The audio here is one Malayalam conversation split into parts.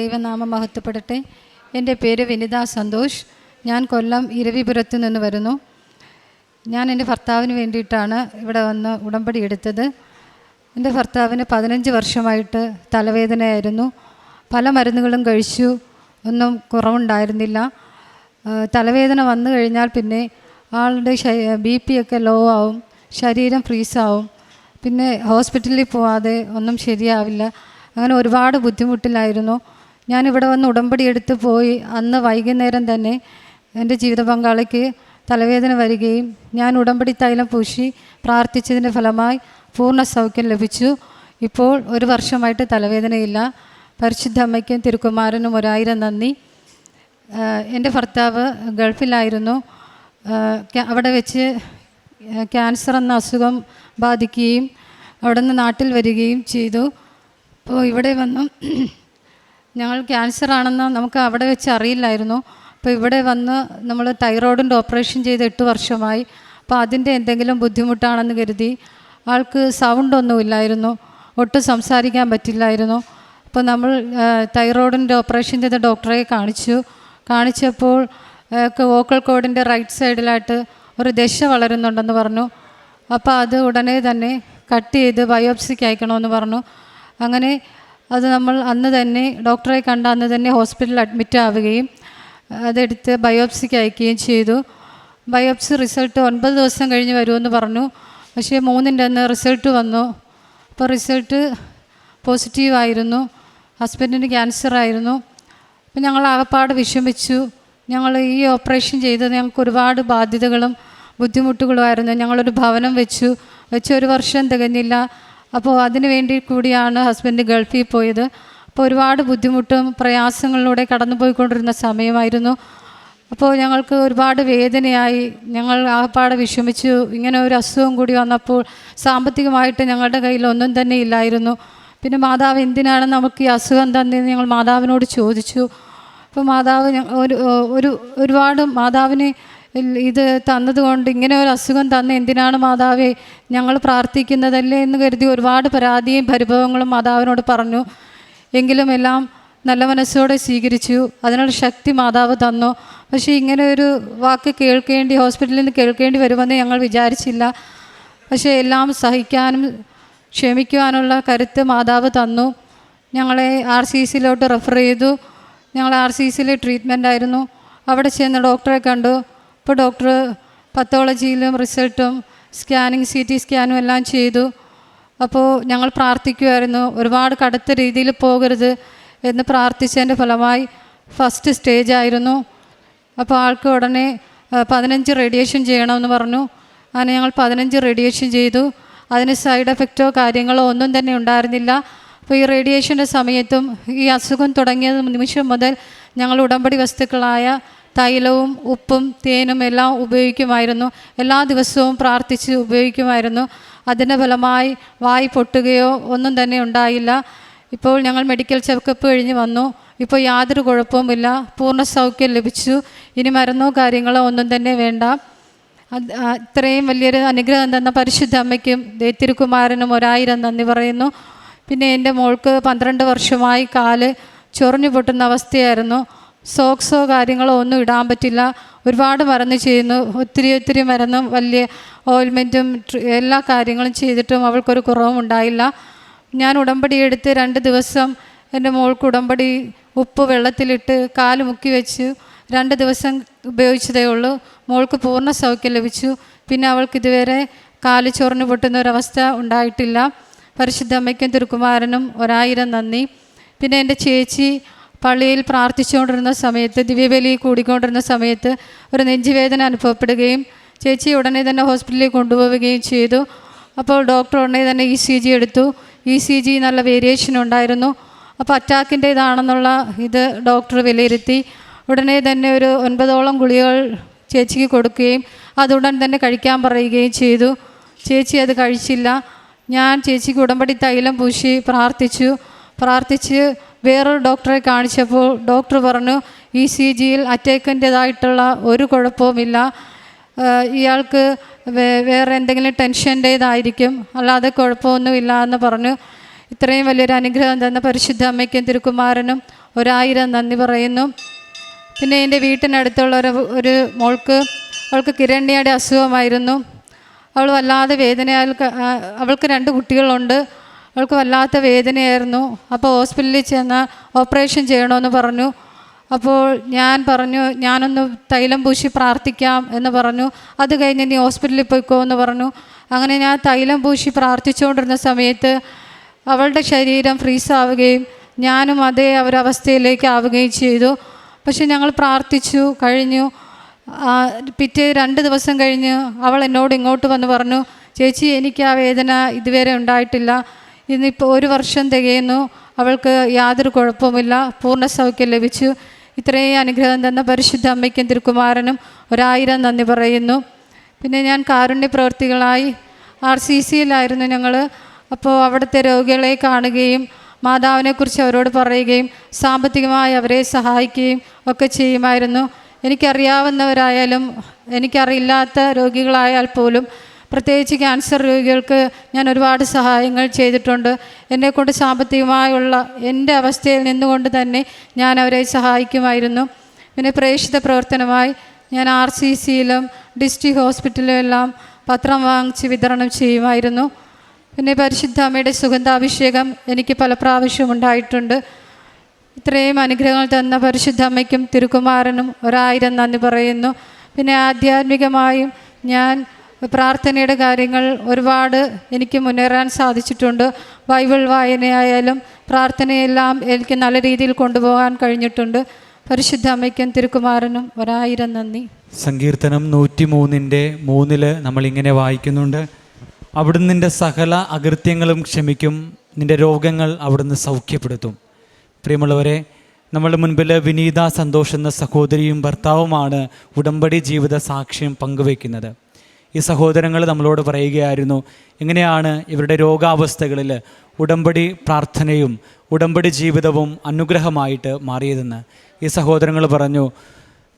ദൈവനാമം മഹത്വപ്പെടട്ടെ. എന്റെ പേര് വിനിത സന്തോഷ്. ഞാൻ കൊല്ലം ഇരവിപുരത്ത് നിന്ന് വരുന്നു. ഞാൻ എന്റെ ഭർത്താവിന് വേണ്ടിയിട്ടാണ് ഇവിടെ വന്ന് ഉടമ്പടി എടുത്തത്. എന്റെ ഭർത്താവിന് പതിനഞ്ച് വർഷമായിട്ട് തലവേദനയായിരുന്നു. പല മരുന്നുകളും കഴിച്ചു. ഒന്നും കുറവുണ്ടായിരുന്നില്ല. തലവേദന വന്നു കഴിഞ്ഞാൽ പിന്നെ ആളുടെ ബി പി ഒക്കെ ലോ ആവും. ശരീരം ഫ്രീസാവും. പിന്നെ ഹോസ്പിറ്റലിൽ പോവാതെ ഒന്നും ശരിയാവില്ല. അങ്ങനെ ഒരുപാട് ബുദ്ധിമുട്ടിലായിരുന്നു. ഞാനിവിടെ വന്ന് ഉടമ്പടി എടുത്ത് പോയി. അന്ന് വൈകുന്നേരം തന്നെ എന്റെ ജീവിത പങ്കാളിക്ക് തലവേദന വരികയും ഞാൻ ഉടമ്പടി തൈലം പൂശി പ്രാർത്ഥിച്ചതിന്റെ ഫലമായി പൂർണ സൗഖ്യം ലഭിച്ചു. ഇപ്പോൾ ഒരു വർഷമായിട്ട് തലവേദനയില്ല. പരിശുദ്ധ അമ്മയ്ക്കും തിരുക്കുമാരനും ഒരായിരം നന്ദി. എന്റെ ഭർത്താവ് ഗൾഫിലായിരുന്നു. അവിടെ വെച്ച് ക്യാൻസർ എന്ന അസുഖം ബാധിക്കുകയും അവിടെ നിന്ന് നാട്ടിൽ വരികയും ചെയ്തു. അപ്പോൾ ഇവിടെ വന്നു. ഞങ്ങൾ ക്യാൻസർ ആണെന്ന് നമുക്ക് അവിടെ വെച്ച് അറിയില്ലായിരുന്നു. അപ്പോൾ ഇവിടെ വന്ന് നമ്മൾ തൈറോയിഡിന്റെ ഓപ്പറേഷൻ ചെയ്ത് എട്ട് വർഷമായി. അപ്പോൾ അതിന്റെ എന്തെങ്കിലും ബുദ്ധിമുട്ടാണെന്ന് കരുതി ആൾക്ക് സൗണ്ടൊന്നുമില്ലായിരുന്നു ഒട്ടും സംസാരിക്കാൻ പറ്റില്ലായിരുന്നു. അപ്പോൾ നമ്മൾ തൈറോയിഡിന്റെ ഓപ്പറേഷൻ ചെയ്ത ഡോക്ടറെ കാണിച്ചു. കാണിച്ചപ്പോൾ വോക്കൽ കോഡിന്റെ റൈറ്റ് സൈഡിലായിട്ട് ഒരു ദശ വളരുന്നുണ്ടെന്ന് പറഞ്ഞു. അപ്പോൾ അത് ഉടനെ തന്നെ കട്ട് ചെയ്ത് ബയോപ്സിക്ക് അയക്കണമെന്ന് പറഞ്ഞു. അങ്ങനെ അത് നമ്മൾ അന്ന് തന്നെ ഡോക്ടറെ കണ്ട അന്ന് തന്നെ ഹോസ്പിറ്റലിൽ അഡ്മിറ്റ് ആവുകയും അതെടുത്ത് ബയോപ്സിക്ക് അയക്കുകയും ചെയ്തു. ബയോപ്സി റിസൾട്ട് ഒൻപത് ദിവസം കഴിഞ്ഞ് വരുമെന്ന് പറഞ്ഞു. പക്ഷേ മൂന്നിന്റെ അന്ന് റിസൾട്ട് വന്നു. അപ്പോൾ റിസൾട്ട് പോസിറ്റീവായിരുന്നു ഹസ്ബൻഡിന് ക്യാൻസർ ആയിരുന്നു. അപ്പം ഞങ്ങൾ ആകപ്പാട് വിഷമിച്ചു. ഞങ്ങൾ ഈ ഓപ്പറേഷൻ ചെയ്തത് ഞങ്ങൾക്ക് ഒരുപാട് ബാധ്യതകളും ബുദ്ധിമുട്ടുകളുമായിരുന്നു. ഞങ്ങളൊരു ഭവനം വെച്ചു. വെച്ച് ഒരു വർഷം തികഞ്ഞില്ല. അപ്പോൾ അതിന് വേണ്ടി കൂടിയാണ് ഹസ്ബൻഡ് ഗൾഫിൽ പോയത്. അപ്പോൾ ഒരുപാട് ബുദ്ധിമുട്ടും പ്രയാസങ്ങളിലൂടെ കടന്നു പോയിക്കൊണ്ടിരുന്ന സമയമായിരുന്നു. അപ്പോൾ ഞങ്ങൾക്ക് ഒരുപാട് വേദനയായി. ഞങ്ങൾ ആകപ്പാടെ വിഷമിച്ചു. ഇങ്ങനെ ഒരു അസുഖം കൂടി വന്നപ്പോൾ സാമ്പത്തികമായിട്ട് ഞങ്ങളുടെ കയ്യിൽ ഒന്നും തന്നെ ഇല്ലായിരുന്നു. പിന്നെ മാതാവ് എന്തിനാണ് നമുക്ക് ഈ അസുഖം തന്നെയെന്ന് ഞങ്ങൾ മാതാവിനോട് ചോദിച്ചു. അപ്പോൾ മാതാവ് ഒരു ഒരു ഒരുപാട് മാതാവിന് ഇത് തന്നതുകൊണ്ട് ഇങ്ങനെ ഒരു അസുഖം തന്ന എന്തിനാണ് മാതാവെ ഞങ്ങൾ പ്രാർത്ഥിക്കുന്നതല്ലേ എന്ന് കരുതി ഒരുപാട് പരാതിയും പരിഭവങ്ങളും മാതാവിനോട് പറഞ്ഞു. എങ്കിലും എല്ലാം നല്ല മനസ്സോടെ സ്വീകരിച്ചു. അതിനുള്ള ശക്തി മാതാവ് തന്നു. പക്ഷേ ഇങ്ങനെ ഒരു വാക്ക് കേൾക്കേണ്ടി ഹോസ്പിറ്റലിൽ നിന്ന് കേൾക്കേണ്ടി വരുമെന്ന് ഞങ്ങൾ വിചാരിച്ചില്ല. പക്ഷേ എല്ലാം സഹിക്കാനും ക്ഷമിക്കുവാനുള്ള കരുത്ത് മാതാവ് തന്നു. ഞങ്ങളെ ആർ സി സിയിലോട്ട് റെഫർ ചെയ്തു. ഞങ്ങൾ ആർ സി സിയിലെ ട്രീറ്റ്മെന്റ് ആയിരുന്നു അവിടെ ചെന്ന് ഡോക്ടറെ കണ്ടു. ഇപ്പോൾ ഡോക്ടർ പത്തോളജിയിലും റിസൾട്ടും സ്കാനിങ് സി ടി സ്കാനും എല്ലാം ചെയ്തു. അപ്പോൾ ഞങ്ങൾ പ്രാർത്ഥിക്കുമായിരുന്നു ഒരുപാട് കടുത്ത രീതിയിൽ പോകരുത് എന്ന് പ്രാർത്ഥിച്ചതിന്റെ ഫലമായി ഫസ്റ്റ് സ്റ്റേജ് ആയിരുന്നു. അപ്പോൾ ആൾക്ക് ഉടനെ പതിനഞ്ച് റേഡിയേഷൻ ചെയ്യണമെന്ന് പറഞ്ഞു. അങ്ങനെ ഞങ്ങൾ പതിനഞ്ച് റേഡിയേഷൻ ചെയ്തു. അതിന് സൈഡ് എഫക്റ്റോ കാര്യങ്ങളോ ഒന്നും തന്നെ ഉണ്ടായിരുന്നില്ല. അപ്പോൾ ഈ റേഡിയേഷന്റെ സമയത്തും ഈ അസുഖം തുടങ്ങിയ നിമിഷം മുതൽ ഞങ്ങൾ ഉടമ്പടി വസ്തുക്കളായ തൈലവും ഉപ്പും തേനും എല്ലാം ഉപയോഗിക്കുമായിരുന്നു. എല്ലാ ദിവസവും പ്രാർത്ഥിച്ച് ഉപയോഗിക്കുമായിരുന്നു. അതിന്റെ ഫലമായി വായി പൊട്ടുകയോ ഒന്നും തന്നെ ഉണ്ടായില്ല. ഇപ്പോൾ ഞങ്ങൾ മെഡിക്കൽ ചെക്കപ്പ് കഴിഞ്ഞ് വന്നു. ഇപ്പോൾ യാതൊരു കുഴപ്പവുമില്ല. പൂർണ സൗഖ്യം ലഭിച്ചു. ഇനി മരുന്നോ കാര്യങ്ങളോ ഒന്നും തന്നെ വേണ്ട. ഇത്രയും വലിയൊരു അനുഗ്രഹം തന്ന പരിശുദ്ധ അമ്മയ്ക്കും ദേത്തിരുകുമാരനും ഒരായിരം നന്ദി പറയുന്നു. പിന്നെ എന്റെ മോൾക്ക് പന്ത്രണ്ട് വർഷമായി കാൽ ചൊറിഞ്ഞു പൊട്ടുന്ന അവസ്ഥയായിരുന്നു. സോക്സോ കാര്യങ്ങളോ ഒന്നും ഇടാൻ പറ്റില്ല. ഒരുപാട് മരുന്ന് ചെയ്യുന്നു. ഒത്തിരി ഒത്തിരി മരുന്നും വലിയ ഓയിൽമെന്റും എല്ലാ കാര്യങ്ങളും ചെയ്തിട്ടും അവൾക്കൊരു കുറവും ഉണ്ടായില്ല. ഞാൻ ഉടമ്പടി എടുത്ത് രണ്ട് ദിവസം എന്റെ മോൾക്ക് ഉടമ്പടി ഉപ്പ് വെള്ളത്തിലിട്ട് കാൽ മുക്കി വെച്ച്. രണ്ട് ദിവസം ഉപയോഗിച്ചതേ ഉള്ളൂ. മോൾക്ക് പൂർണ സൗഖ്യം ലഭിച്ചു. പിന്നെ അവൾക്ക് ഇതുവരെ കാൽ ചൊറിഞ്ഞു പൊട്ടുന്ന ഒരവസ്ഥ ഉണ്ടായിട്ടില്ല. പരിശുദ്ധ അമ്മയ്ക്കും തിരുക്കുമാരനും ഒരായിരം നന്ദി. പിന്നെ എന്റെ ചേച്ചി പള്ളിയിൽ പ്രാർത്ഥിച്ചുകൊണ്ടിരുന്ന സമയത്ത് ദിവ്യബലി കൂടിക്കൊണ്ടിരുന്ന സമയത്ത് ഒരു നെഞ്ചുവേദന അനുഭവപ്പെടുകയും ചേച്ചി ഉടനെ തന്നെ ഹോസ്പിറ്റലിൽ കൊണ്ടുപോവുകയും ചെയ്തു. അപ്പോൾ ഡോക്ടർ ഉടനെ തന്നെ ഇ സി ജി എടുത്തു. ഇ സി ജി നല്ല വേരിയേഷൻ ഉണ്ടായിരുന്നു. അപ്പോൾ അറ്റാക്കിന്റെ ഇതാണെന്നുള്ള ഇത് ഡോക്ടർ വിലയിരുത്തി. ഉടനെ തന്നെ ഒരു ഒൻപതോളം ഗുളികൾ ചേച്ചിക്ക് കൊടുക്കുകയും അതുടൻ തന്നെ കഴിക്കാൻ പറയുകയും ചെയ്തു. ചേച്ചി അത് കഴിച്ചില്ല. ഞാൻ ചേച്ചിക്ക് ഉടമ്പടി തൈലം പൂശി പ്രാർത്ഥിച്ചു. പ്രാർത്ഥിച്ച് വേറൊരു ഡോക്ടറെ കാണിച്ചപ്പോൾ ഡോക്ടർ പറഞ്ഞു ഇ സി ജിയിൽ അറ്റാക്കിന്റേതായിട്ടുള്ള ഒരു കുഴപ്പവുമില്ല. ഇയാൾക്ക് വേറെ എന്തെങ്കിലും ടെൻഷന്റേതായിരിക്കും അല്ലാതെ കുഴപ്പമൊന്നുമില്ല എന്ന് പറഞ്ഞു. ഇത്രയും വലിയൊരു അനുഗ്രഹം തന്ന പരിശുദ്ധ അമ്മയ്ക്കും തിരുക്കുമാരനും ഒരായിരം നന്ദി പറയുന്നു. പിന്നെ എന്റെ വീട്ടിനടുത്തുള്ള ഒരു ഒരു മോൾക്ക് അവൾക്ക് കിരണ്യയുടെ അസുഖമായിരുന്നു. അവൾ വല്ലാതെ വേദനയാൽ അവൾക്ക് രണ്ട് കുട്ടികളുണ്ട്. അവൾക്ക് വല്ലാത്ത വേദനയായിരുന്നു. അപ്പോൾ ഹോസ്പിറ്റലിൽ ചെന്ന് ഓപ്പറേഷൻ ചെയ്യണമെന്ന് പറഞ്ഞു. അപ്പോൾ ഞാൻ പറഞ്ഞു ഞാനൊന്ന് തൈലം പൂശി പ്രാർത്ഥിക്കാം എന്ന് പറഞ്ഞു. അത് കഴിഞ്ഞ് നീ ഹോസ്പിറ്റലിൽ പോയിക്കോ എന്ന് പറഞ്ഞു. അങ്ങനെ ഞാൻ തൈലം പൂശി പ്രാർത്ഥിച്ചുകൊണ്ടിരുന്ന സമയത്ത് അവളുടെ ശരീരം ഫ്രീസാവുകയും ഞാനും അതേ ഒരവസ്ഥയിലേക്ക് ആവുകയും ചെയ്തു. പക്ഷെ ഞങ്ങൾ പ്രാർത്ഥിച്ചു കഴിഞ്ഞു. പിറ്റേ രണ്ട് ദിവസം കഴിഞ്ഞ് അവൾ എന്നോട് ഇങ്ങോട്ട് വന്ന് പറഞ്ഞു ചേച്ചി എനിക്ക് ആ വേദന ഇതുവരെ ഉണ്ടായിട്ടില്ല. ഇന്നിപ്പോൾ ഒരു വർഷം തികയുന്നു. അവൾക്ക് യാതൊരു കുഴപ്പമില്ല പൂർണ സൗഖ്യം ലഭിച്ചു. ഇത്രയും അനുഗ്രഹം തന്ന പരിശുദ്ധ അമ്മയ്ക്കും തിരുക്കുമാരനും ഒരായിരം നന്ദി പറയുന്നു. പിന്നെ ഞാൻ കാരുണ്യ പ്രവർത്തികളായി ആർ സി സിയിലായിരുന്നു ഞങ്ങൾ അപ്പോൾ അവിടുത്തെ രോഗികളെ കാണുകയും മാതാവിനെക്കുറിച്ച് അവരോട് പറയുകയും സാമ്പത്തികമായി അവരെ സഹായിക്കുകയും ഒക്കെ ചെയ്യുമായിരുന്നു. എനിക്കറിയാവുന്നവരായാലും എനിക്കറിയില്ലാത്ത രോഗികളായാൽ പോലും പ്രത്യേകിച്ച് ക്യാൻസർ രോഗികൾക്ക് ഞാൻ ഒരുപാട് സഹായങ്ങൾ ചെയ്തിട്ടുണ്ട്. എന്നെക്കൊണ്ട് സാമ്പത്തികമായുള്ള എന്റെ അവസ്ഥയിൽ നിന്നുകൊണ്ട് തന്നെ ഞാൻ അവരെ സഹായിക്കുമായിരുന്നു. പിന്നെ പ്രേക്ഷിത പ്രവർത്തനമായി ഞാൻ ആർ സി സിയിലും ഡിസ്ട്രിക്ട് ഹോസ്പിറ്റലിലും എല്ലാം പത്രം വാങ്ങിച്ച് വിതരണം ചെയ്യുമായിരുന്നു. പിന്നെ പരിശുദ്ധ അമ്മയുടെ സുഗന്ധാഭിഷേകം എനിക്ക് പല പ്രാവശ്യം ഉണ്ടായിട്ടുണ്ട്. ഇത്രയും അനുഗ്രഹങ്ങൾ തന്ന പരിശുദ്ധ അമ്മയ്ക്കും തിരുക്കുമാരനും ഒരായിരം നന്ദി പറയുന്നു. പിന്നെ ആധ്യാത്മികമായും ഞാൻ പ്രാർത്ഥനയുടെ കാര്യങ്ങൾ ഒരുപാട് എനിക്ക് മുന്നേറാൻ സാധിച്ചിട്ടുണ്ട്. ബൈബിൾ വായനയായാലും പ്രാർത്ഥനയെല്ലാം എനിക്ക് നല്ല രീതിയിൽ കൊണ്ടുപോകാൻ കഴിഞ്ഞിട്ടുണ്ട്. പരിശുദ്ധ അമ്മയ്ക്കും തിരുക്കുമാരനും ഒരായിരം നന്ദി. സങ്കീർത്തനം നൂറ്റി മൂന്നിന്റെ മൂന്നിൽ നമ്മളിങ്ങനെ വായിക്കുന്നുണ്ട്. അവിടുന്ന് നിന്റെ സകല അകൃത്യങ്ങളും ക്ഷമിക്കും നിന്റെ രോഗങ്ങൾ അവിടുന്ന് സൗഖ്യപ്പെടുത്തും. പ്രിയമുള്ളവരെ നമ്മളുടെ മുൻപിൽ വിനീത സന്തോഷ് എന്ന സഹോദരിയും ഭർത്താവുമാണ് ഉടമ്പടി ജീവിത സാക്ഷ്യം പങ്കുവയ്ക്കുന്നത്. ഈ സഹോദരങ്ങൾ നമ്മളോട് പറയുകയായിരുന്നു എങ്ങനെയാണ് ഇവരുടെ രോഗാവസ്ഥകളിൽ ഉടമ്പടി പ്രാർത്ഥനയും ഉടമ്പടി ജീവിതവും അനുഗ്രഹമായിട്ട് മാറിയതെന്ന്? ഈ സഹോദരങ്ങൾ പറഞ്ഞു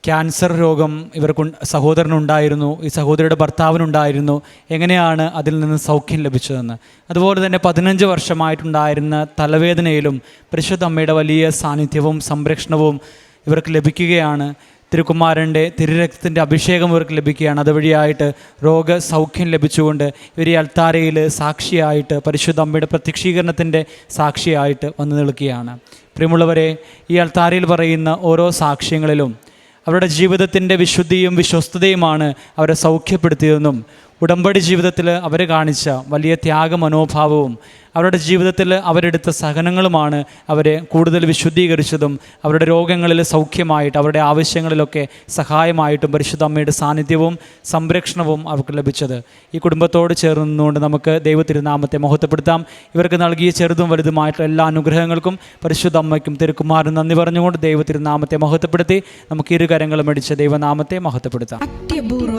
ക്യാൻസർ രോഗം ഇവർക്ക് സഹോദരനുണ്ടായിരുന്നു ഈ സഹോദരിയുടെ ഭർത്താവിനുണ്ടായിരുന്നു. എങ്ങനെയാണ് അതിൽ നിന്ന് സൗഖ്യം ലഭിച്ചതെന്ന്? അതുപോലെ തന്നെ പതിനഞ്ച് വർഷമായിട്ടുണ്ടായിരുന്ന തലവേദനയിലും പരിശുദ്ധ അമ്മയുടെ വലിയ സാന്നിധ്യവും സംരക്ഷണവും ഇവർക്ക് ലഭിക്കുകയാണ്. തിരുക്കുമാരന്റെ തിരുരക്തത്തിന്റെ അഭിഷേകം ഇവർക്ക് ലഭിക്കുകയാണ്. അതുവഴിയായിട്ട് രോഗസൗഖ്യം ലഭിച്ചുകൊണ്ട് ഇവർ ഈ അൽത്താരയിൽ സാക്ഷിയായിട്ട് പരിശുദ്ധ അമ്മയുടെ പ്രത്യക്ഷീകരണത്തിന്റെ സാക്ഷിയായിട്ട് വന്നു നിൽക്കുകയാണ്. പ്രിയമുള്ളവരെ ഈ അൽത്താരയിൽ പറയുന്ന ഓരോ സാക്ഷ്യങ്ങളിലും അവരുടെ ജീവിതത്തിന്റെ വിശുദ്ധിയും വിശ്വസ്തതയുമാണ് അവരെ സൗഖ്യപ്പെടുത്തിയതെന്നും ഉടമ്പടി ജീവിതത്തിൽ അവർ കാണിച്ച വലിയ ത്യാഗ മനോഭാവവും അവരുടെ ജീവിതത്തിൽ അവരെടുത്ത സഹനങ്ങളുമാണ് അവരെ കൂടുതൽ വിശുദ്ധീകരിച്ചതും അവരുടെ രോഗങ്ങളിൽ സൗഖ്യമായിട്ട് അവരുടെ ആവശ്യങ്ങളിലൊക്കെ സഹായമായിട്ടും പരിശുദ്ധ അമ്മയുടെ സാന്നിധ്യവും സംരക്ഷണവും അവർക്ക് ലഭിച്ചത്. ഈ കുടുംബത്തോട് ചേർന്ന് നിന്നുകൊണ്ട് നമുക്ക് ദൈവ തിരുനാമത്തെ മഹത്വപ്പെടുത്താം. ഇവർക്ക് നൽകിയ ചെറുതും വലുതുമായിട്ടുള്ള എല്ലാ അനുഗ്രഹങ്ങൾക്കും പരിശുദ്ധ അമ്മയ്ക്കും തിരുക്കുമാരും നന്ദി പറഞ്ഞുകൊണ്ട് ദൈവ തിരുനാമത്തെ മഹത്വപ്പെടുത്തി നമുക്ക് ഇരു കരങ്ങളും അടിച്ച് ദൈവനാമത്തെ മഹത്വപ്പെടുത്താം. അത്യപൂർവ